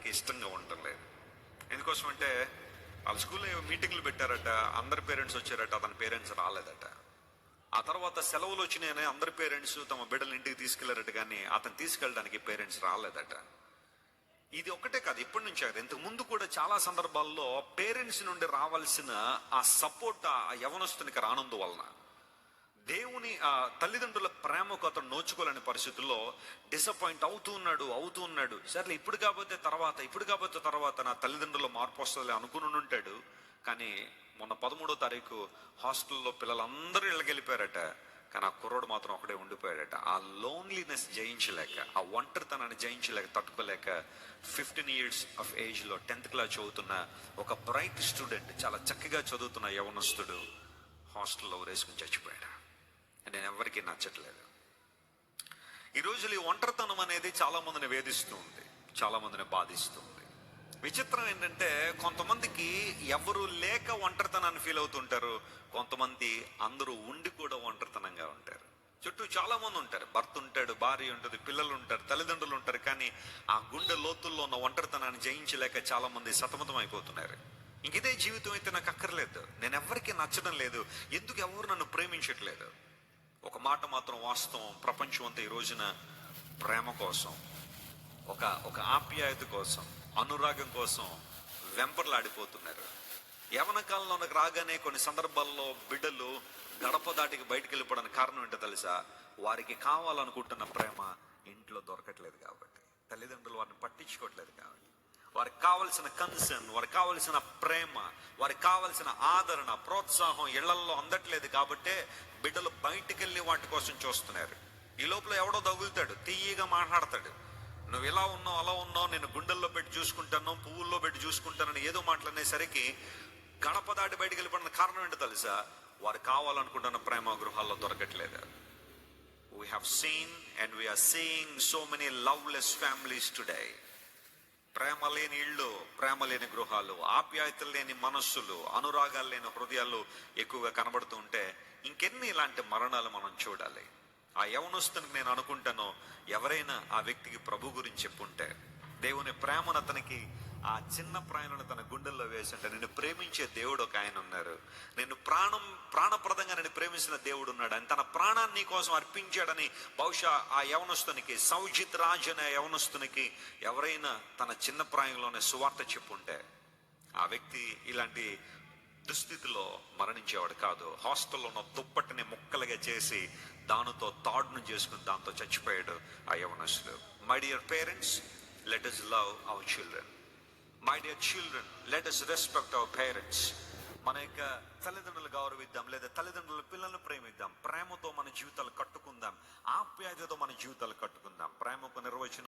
తనకి ఇష్టంగా ఉండలేదు ఎందుకోసం అంటే వాళ్ళ స్కూల్లో ఏమో మీటింగ్లు పెట్టారట అందరి పేరెంట్స్ వచ్చారట అతని పేరెంట్స్ రాలేదట. ఆ తర్వాత సెలవులు వచ్చినాయని అందరి పేరెంట్స్ తమ బిడ్డలు ఇంటికి తీసుకెళ్ళారట కానీ అతను తీసుకెళ్ళడానికి పేరెంట్స్ రాలేదట. ఇది ఒకటే కాదు ఇప్పటి నుంచి కాదు. ఇంతకు ముందు కూడా చాలా సందర్భాల్లో పేరెంట్స్ నుండి రావాల్సిన ఆ సపోర్ట్ ఆ యవనస్తునికి రానందు వలన. ఆ తల్లిదండ్రుల ప్రేమకు అతను నోచుకోలేని పరిస్థితుల్లో డిసప్పాయింట్ అవుతూ ఉన్నాడు అవుతూ ఉన్నాడు. సర్లే ఇప్పుడు కాకపోతే తర్వాత ఇప్పుడు కాకపోతే తర్వాత నా తల్లిదండ్రుల మార్పు వస్తుంది అనుకుని ఉంటాడు. కానీ మొన్న పదమూడో తారీఖు హాస్టల్లో పిల్లలందరూ ఇళ్ళకెళ్ళిపోయారట. కానీ ఆ కుర్రోడు మాత్రం ఒకడే ఉండిపోయాడట. ఆ లోన్లీనెస్ జయించలేక ఆ ఒంటరితనాన్ని జయించలేక తట్టుకోలేక ఫిఫ్టీన్ ఇయర్స్ ఆఫ్ ఏజ్లో టెన్త్ క్లాస్ చదువుతున్న ఒక బ్రైట్ స్టూడెంట్ చాలా చక్కగా చదువుతున్న యవనస్తుడు హాస్టల్లో వేసుకుని చచ్చిపోయాడు? ఎవరికీ నచ్చట్లేదు. ఈ రోజులు ఈ ఒంటరితనం అనేది చాలామందిని వేధిస్తూ ఉంది చాలామందిని బాధిస్తూ ఉంది. విచిత్రం ఏంటంటే కొంతమందికి ఎవరు లేక ఒంటరితనాన్ని ఫీల్ అవుతుంటారు కొంతమంది అందరూ ఉండి కూడా ఒంటరితనంగా ఉంటారు. చుట్టూ చాలా మంది ఉంటారు. భర్త ఉంటాడు భార్య ఉంటుంది పిల్లలు ఉంటారు తల్లిదండ్రులు ఉంటారు కానీ ఆ గుండె లోతుల్లో ఉన్న ఒంటరితనాన్ని జయించలేక చాలా మంది సతమతం అయిపోతున్నారు. ఇంకదే జీవితం అయితే నాకు అక్కర్లేదు. నేను ఎవరికి నచ్చడం లేదు. ఎందుకు ఎవరు నన్ను ప్రేమించట్లేదు? ఒక మాట మాత్రం వాస్తవం. ప్రపంచం అంతా ఈ రోజున ప్రేమ కోసం ఒక ఒక ఆప్యాయత కోసం అనురాగం కోసం వెంపర్లాడిపోతున్నారు. యవన కాలంలోకి రాగానే కొన్ని సందర్భాల్లో బిడ్డలు గడప దాటికి బయటికి వెళ్ళిపోవడానికి కారణం ఏంటో తెలుసా? వారికి కావాలనుకుంటున్న ప్రేమ ఇంట్లో దొరకట్లేదు కాబట్టి. తల్లిదండ్రులు వారిని పట్టించుకోవట్లేదు కాబట్టి. వారికి కావలసిన కన్సర్న్ వారికి కావలసిన ప్రేమ వారికి కావలసిన ఆదరణ ప్రోత్సాహం ఇళ్ళల్లో అందట్లేదు కాబట్టే బిడ్డలు బయటికి వెళ్ళి వాటి కోసం చూస్తున్నారు. ఈ లోపల ఎవడో తగులుతాడు తీయగా మాట్లాడతాడు. నువ్వు ఇలా ఉన్నావు అలా ఉన్నావు నేను గుండెల్లో పెట్టి చూసుకుంటాను పువ్వుల్లో పెట్టి చూసుకుంటానని ఏదో మాట్లాడేసరికి గడప దాటి బయటికి వెళ్ళిపోయిన కారణం ఏంటో తెలుసా? వారు కావాలనుకుంటున్న ప్రేమ గృహాల్లో దొరకట్లేదు. We have seen and we are seeing so many loveless families ప్రేమ లేని ఇళ్ళు ప్రేమ లేని గృహాలు ఆప్యాయతలు లేని మనస్సులు అనురాగాలు లేని హృదయాలు ఎక్కువగా కనబడుతూ ఉంటే ఇంకెన్ని ఇలాంటి మరణాలు మనం చూడాలి? ఆ యవనస్తునికి నేను అనుకుంటాను ఎవరైనా ఆ వ్యక్తికి ప్రభు గురించి చెప్పుంటే దేవుని ప్రేమను అతనికి ఆ చిన్న ప్రాణులను తన గుండెల్లో వేసింటే నిన్ను ప్రేమించే దేవుడు ఒక ఆయన ఉన్నారు. నిన్ను ప్రాణం ప్రాణప్రదంగా నేను ప్రేమించిన దేవుడు ఉన్నాడు. అని తన ప్రాణాన్ని కోసం అర్పించాడని బహుశా ఆ యవనస్తునికి సౌజిత్ రాజ్ అనే యవనస్తునికి ఎవరైనా తన చిన్న ప్రాయంలోనే సువార్త చెప్పుంటే ఆ వ్యక్తి ఇలాంటి దుస్థితిలో మరణించేవాడు కాదు. హాస్టల్లో ఉన్న దుప్పటిని ముక్కలుగా చేసి దానితో తాడును చేసుకుని దాంతో చచ్చిపోయాడు ఆ యవనస్తుడు. My dear parents let us love our children my dear children let us respect our parents మన యొక్క తల్లిదండ్రులు గౌరవిద్దాం లేదా తల్లిదండ్రుల పిల్లలను ప్రేమిద్దాం. ప్రేమతో మన జీవితాలు కట్టుకుందాం. ఆప్యాయతతో మన జీవితాలు కట్టుకుందాం. ప్రేమకు నిర్వచనం